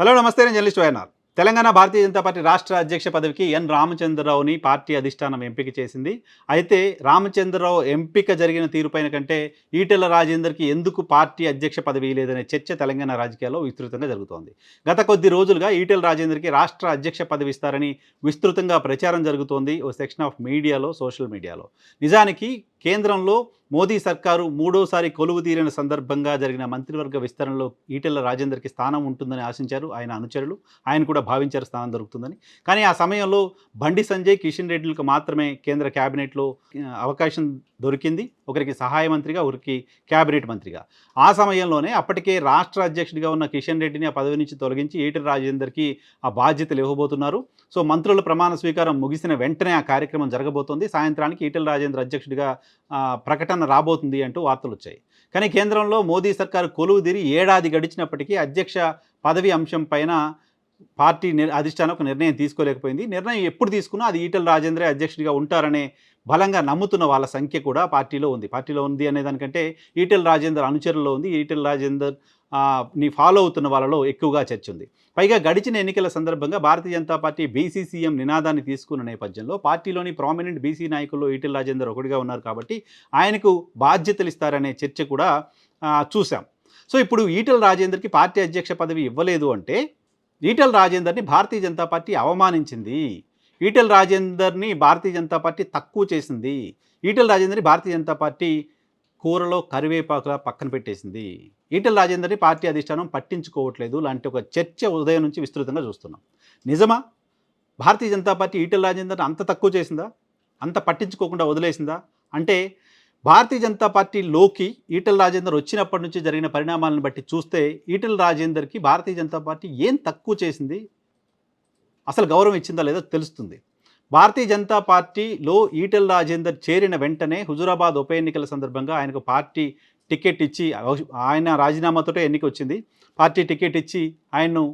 Hello నమస్తే నేను journalist YNR. Telangana Bharatiya Janata Party రాష్ట్ర అధ్యక్ష పదవికి ఎన్. రామచంద్రరావుని పార్టీ అధిష్టానం ఎంపిక చేసింది. అయితే రామచంద్రరావు ఎంపిక జరిగిన తీరుపైన కంటే ఈటెల రాజేందర్కి ఎందుకు పార్టీ అధ్యక్ష పదవి లేదనే చర్చ తెలంగాణ రాజకీయాల్లో విస్తృతంగా జరుగుతోంది. గత కొద్ది రోజులుగా ఈటెల రాజేందర్కి రాష్ట్ర అధ్యక్ష పదవి ఇస్తారని విస్తృతంగా ప్రచారం జరుగుతోంది ఓ సెక్షన్ ఆఫ్ మీడియాలో సోషల్ మీడియాలో. నిజానికి కేంద్రంలో మోదీ సర్కారు మూడోసారి కొలువు తీరిన సందర్భంగా జరిగిన మంత్రివర్గ విస్తరణలో ఈటెల రాజేందర్కి స్థానం ఉంటుందని ఆశించారు ఆయన అనుచరులు. ఆయన కూడా భావించారు స్థానం దొరుకుతుందని. కానీ ఆ సమయంలో బండి సంజయ్ కిషన్ రెడ్డిలకు మాత్రమే కేంద్ర క్యాబినెట్లో అవకాశం దొరికింది. ఒకరికి సహాయ మంత్రిగా ఒకరికి క్యాబినెట్ మంత్రిగా. ఆ సమయంలోనే అప్పటికే రాష్ట్ర అధ్యక్షుడిగా ఉన్న కిషన్ రెడ్డిని ఆ పదవి నుంచి తొలగించి ఈటల రాజేందర్కి ఆ బాధ్యతలు ఇవ్వబోతున్నారు సో మంత్రుల ప్రమాణ స్వీకారం ముగిసిన వెంటనే ఆ కార్యక్రమం జరగబోతోంది. సాయంత్రానికి ఈటల రాజేందర్ అధ్యక్షుడిగా ప్రకటన రాబోతుంది అంటూ వార్తలు వచ్చాయి. కానీ కేంద్రంలో మోదీ సర్కారు కొలువు తీరి ఏడాది గడిచినప్పటికీ అధ్యక్ష పదవి అంశం పైన పార్టీ నిర్ అధిష్టానం ఒక నిర్ణయం తీసుకోలేకపోయింది. నిర్ణయం ఎప్పుడు తీసుకున్నా అది ఈటల రాజేంద్రే అధ్యక్షుడిగా ఉంటారనే బలంగా నమ్ముతున్న వాళ్ళ సంఖ్య కూడా పార్టీలో ఉంది. పార్టీలో ఉంది అనే దానికంటే ఈటెల రాజేందర్ అనుచరుల్లో ఉంది. ఈటెల రాజేందర్ని ఫాలో అవుతున్న వాళ్ళలో ఎక్కువగా చర్చ ఉంది. పైగా గడిచిన ఎన్నికల సందర్భంగా భారతీయ జనతా పార్టీ బీసీసీఎం నినాదాన్ని తీసుకున్న నేపథ్యంలో పార్టీలోని ప్రామినెంట్ బీసీ నాయకుల్లో ఈటెల రాజేందర్ ఒకటిగా ఉన్నారు కాబట్టి ఆయనకు బాధ్యతలు ఇస్తారనే చర్చ కూడా చూశాం. సో ఇప్పుడు ఈటెల రాజేందర్కి పార్టీ అధ్యక్ష పదవి ఇవ్వలేదు అంటే ఈటెల రాజేందర్ని భారతీయ జనతా పార్టీ అవమానించింది. ఈటెల రాజేందర్ని భారతీయ జనతా పార్టీ తక్కువ చేసింది. ఈటెల రాజేందర్ని భారతీయ జనతా పార్టీ కూరలో కరివేపాకులా పక్కన పెట్టేసింది. ఈటెల రాజేందర్ని పార్టీ అధిష్టానం పట్టించుకోవట్లేదు. లాంటి ఒక చర్చ ఉదయం నుంచి విస్తృతంగా చూస్తున్నాం. నిజమా? భారతీయ జనతా పార్టీ ఈటెల రాజేందర్ని అంత తక్కువ చేసిందా? అంత పట్టించుకోకుండా వదిలేసిందా? అంటే భారతీయ జనతా పార్టీలోకి ఈటెల రాజేందర్ వచ్చినప్పటి నుంచి జరిగిన పరిణామాలను బట్టి చూస్తే ఈటెల రాజేందర్కి భారతీయ జనతా పార్టీ ఏం తక్కువ చేసింది? అసలు గౌరవం ఇచ్చిందా లేదో తెలుస్తుంది. భారతీయ జనతా పార్టీలో ఈటెల రాజేందర్ చేరిన వెంటనే హుజురాబాద్ ఉప ఎన్నికల సందర్భంగా ఆయనకు పార్టీ టికెట్ ఇచ్చి ఆయన రాజీనామాతోటే ఎన్నిక వచ్చింది. పార్టీ టికెట్ ఇచ్చి ఆయన్ను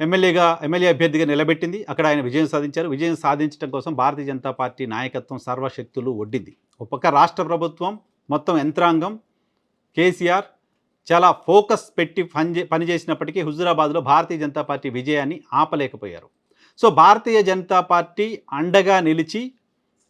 ఎమ్మెల్యేగా ఎమ్మెల్యే అభ్యర్థిగా నిలబెట్టింది. అక్కడ ఆయన విజయం సాధించారు. విజయం సాధించడం కోసం భారతీయ జనతా పార్టీ నాయకత్వం సర్వశక్తులు ఒడ్డింది. ఒక రాష్ట్ర ప్రభుత్వం మొత్తం యంత్రాంగం కేసీఆర్ చాలా ఫోకస్ పెట్టి పని పనిచేసినప్పటికీ హుజురాబాద్లో భారతీయ జనతా పార్టీ విజయాన్ని ఆపలేకపోయారు. సో భారతీయ జనతా పార్టీ అండగా నిలిచి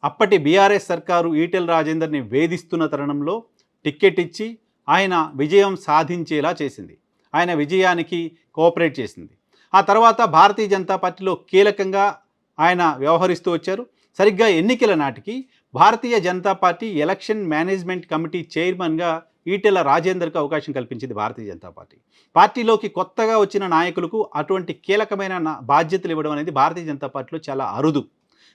అప్పటి బీఆర్ఎస్ సర్కారు ఈటెల రాజేందర్ని వేధిస్తున్న తరుణంలో టిక్కెట్ ఇచ్చి ఆయన విజయం సాధించేలా చేసింది. ఆయన విజయానికి కోఆపరేట్ చేసింది. ఆ తర్వాత భారతీయ జనతా పార్టీలో కీలకంగా ఆయన వ్యవహరిస్తూ వచ్చారు. సరిగ్గా ఎన్నికల నాటికి Bharatiya Janata Party election management committee చైర్మన్గా ఈటెల రాజేందర్కు అవకాశం కల్పించింది భారతీయ జనతా పార్టీ. పార్టీలోకి కొత్తగా వచ్చిన నాయకులకు అటువంటి కీలకమైన నా- బాధ్యతలు ఇవ్వడం అనేది భారతీయ జనతా పార్టీలో చాలా అరుదు.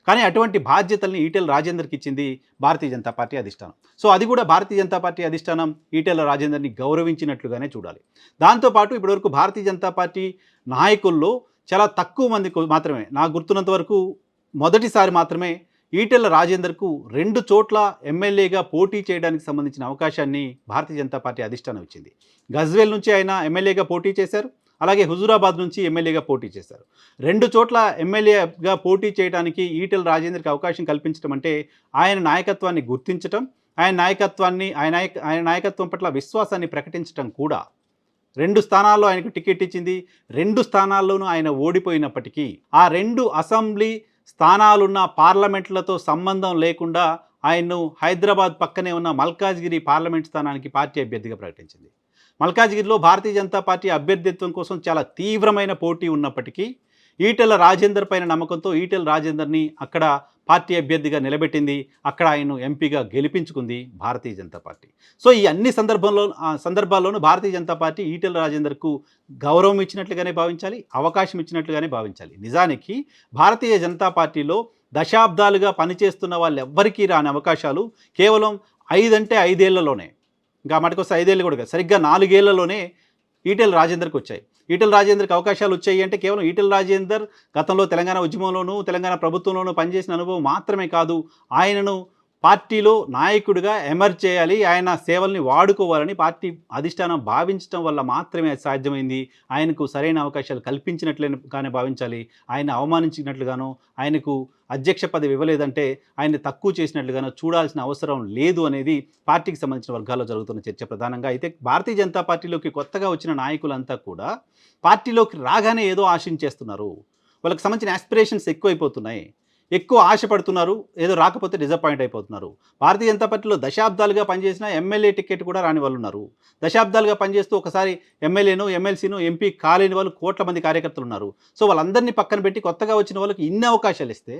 కానీ అటువంటి బాధ్యతల్ని ఈటెల రాజేందర్కి ఇచ్చింది భారతీయ జనతా పార్టీ అధిష్టానం. సో అది కూడా భారతీయ జనతా పార్టీ అధిష్టానం ఈటెల రాజేందర్ని గౌరవించినట్లుగానే చూడాలి. దాంతోపాటు ఇప్పటివరకు భారతీయ జనతా పార్టీ నాయకుల్లో చాలా తక్కువ మంది మాత్రమే. నాకు గుర్తున్నంత వరకు మొదటిసారి మాత్రమే ఈటెల రాజేందర్కు రెండు చోట్ల ఎమ్మెల్యేగా పోటీ చేయడానికి సంబంధించిన అవకాశాన్ని భారతీయ జనతా పార్టీ అధిష్టానం ఇచ్చింది. గజ్వేల్ నుంచి ఆయన ఎమ్మెల్యేగా పోటీ చేశారు. అలాగే హుజూరాబాద్ నుంచి ఎమ్మెల్యేగా పోటీ చేశారు. రెండు చోట్ల ఎమ్మెల్యేగా పోటీ చేయడానికి ఈటెల రాజేందర్కి అవకాశం కల్పించడం అంటే ఆయన నాయకత్వాన్ని గుర్తించటం ఆయన నాయకత్వాన్ని ఆయన ఆయన నాయకత్వం పట్ల విశ్వాసాన్ని ప్రకటించడం కూడా. రెండు స్థానాల్లో ఆయనకు టికెట్ ఇచ్చింది. రెండు స్థానాల్లోనూ ఆయన ఓడిపోయినప్పటికీ ఆ రెండు అసెంబ్లీ స్థానాలున్న పార్లమెంట్లతో సంబంధం లేకుండా ఆయన్ను హైదరాబాద్ పక్కనే ఉన్న మల్కాజ్గిరి పార్లమెంట్ స్థానానికి పార్టీ అభ్యర్థిగా ప్రకటించింది. మల్కాజ్గిరిలో భారతీయ జనతా పార్టీ అభ్యర్థిత్వం కోసం చాలా తీవ్రమైన పోటీ ఉన్నప్పటికీ ఈటెల రాజేందర్ పైన నమ్మకంతో ఈటెల రాజేందర్ని అక్కడ పార్టీ అభ్యర్థిగా నిలబెట్టింది. అక్కడ ఆయన్ను ఎంపీగా గెలిపించుకుంది భారతీయ జనతా పార్టీ. సో ఈ అన్ని సందర్భంలో సందర్భాల్లోనూ భారతీయ జనతా పార్టీ ఈటెల రాజేందర్కు గౌరవం ఇచ్చినట్లుగానే భావించాలి అవకాశం ఇచ్చినట్లుగానే భావించాలి. నిజానికి భారతీయ జనతా పార్టీలో దశాబ్దాలుగా పనిచేస్తున్న వాళ్ళు ఎవ్వరికీ రాని అవకాశాలు కేవలం ఐదంటే ఐదేళ్ళలోనే. ఇంకా మటుకొస్తే ఐదేళ్ళు కూడా సరిగ్గా నాలుగేళ్ళలోనే ఈటెల రాజేందర్కి వచ్చాయి ఈటల రాజేందర్కి అవకాశాలు వచ్చాయి అంటే కేవలం ఈటల రాజేందర్ గతంలో తెలంగాణ ఉద్యమంలోనూ తెలంగాణ ప్రభుత్వంలోనూ పనిచేసిన అనుభవం మాత్రమే కాదు ఆయనను పార్టీలో నాయకుడిగా ఎమర్జ్ చేయాలి ఆయన సేవల్ని వాడుకోవాలని పార్టీ అధిష్టానం భావించడం వల్ల మాత్రమే అది సాధ్యమైంది. ఆయనకు సరైన అవకాశాలు కల్పించినట్లుగానే భావించాలి. ఆయన అవమానించినట్లుగానో ఆయనకు అధ్యక్ష పదవి ఇవ్వలేదంటే ఆయన తక్కువ చేసినట్లుగానో చూడాల్సిన అవసరం లేదు అనేది పార్టీకి సంబంధించిన వర్గాల్లో జరుగుతున్న చర్చ ప్రధానంగా. అయితే భారతీయ జనతా పార్టీలోకి కొత్తగా వచ్చిన నాయకులంతా కూడా పార్టీలోకి రాగానే ఏదో ఆశించేస్తున్నారు. వాళ్ళకి సంబంధించిన ఆస్పిరేషన్స్ ఎక్కువైపోతున్నాయి. ఎక్కువ ఆశపడుతున్నారు ఏదో రాకపోతే డిసప్పాయింట్ అయిపోతున్నారు. భారతీయ జనతా పార్టీలో దశాబ్దాలుగా పనిచేసిన ఎమ్మెల్యే టికెట్ కూడా రాని వాళ్ళు ఉన్నారు. దశాబ్దాలుగా పనిచేస్తూ ఒకసారి ఎమ్మెల్యేను ఎమ్మెల్సీను ఎంపీ కాలేని వాళ్ళు కోట్ల మంది కార్యకర్తలు ఉన్నారు. సో వాళ్ళందరినీ పక్కన పెట్టి కొత్తగా వచ్చిన వాళ్ళకి ఇన్ని అవకాశాలు ఇస్తే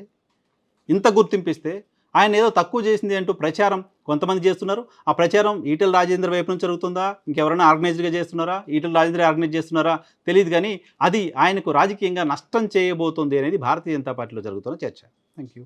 ఇంత గుర్తింపు ఇస్తే ఆయన ఏదో తక్కువ చేసింది అంటూ ప్రచారం కొంతమంది చేస్తున్నారు. ఆ ప్రచారం ఈటల రాజేంద్ర వైపు నుంచి జరుగుతుందా? ఇంకెవరైనా ఆర్గనైజ్డ్గా చేస్తున్నారా? ఈటల రాజేంద్ర ఆర్గనైజ్ చేస్తున్నారా? తెలియదు కానీ అది ఆయనకు రాజకీయంగా నష్టం చేయబోతుంది అనేది భారతీయ జనతా పార్టీలో జరుగుతున్న చర్చ. Thank you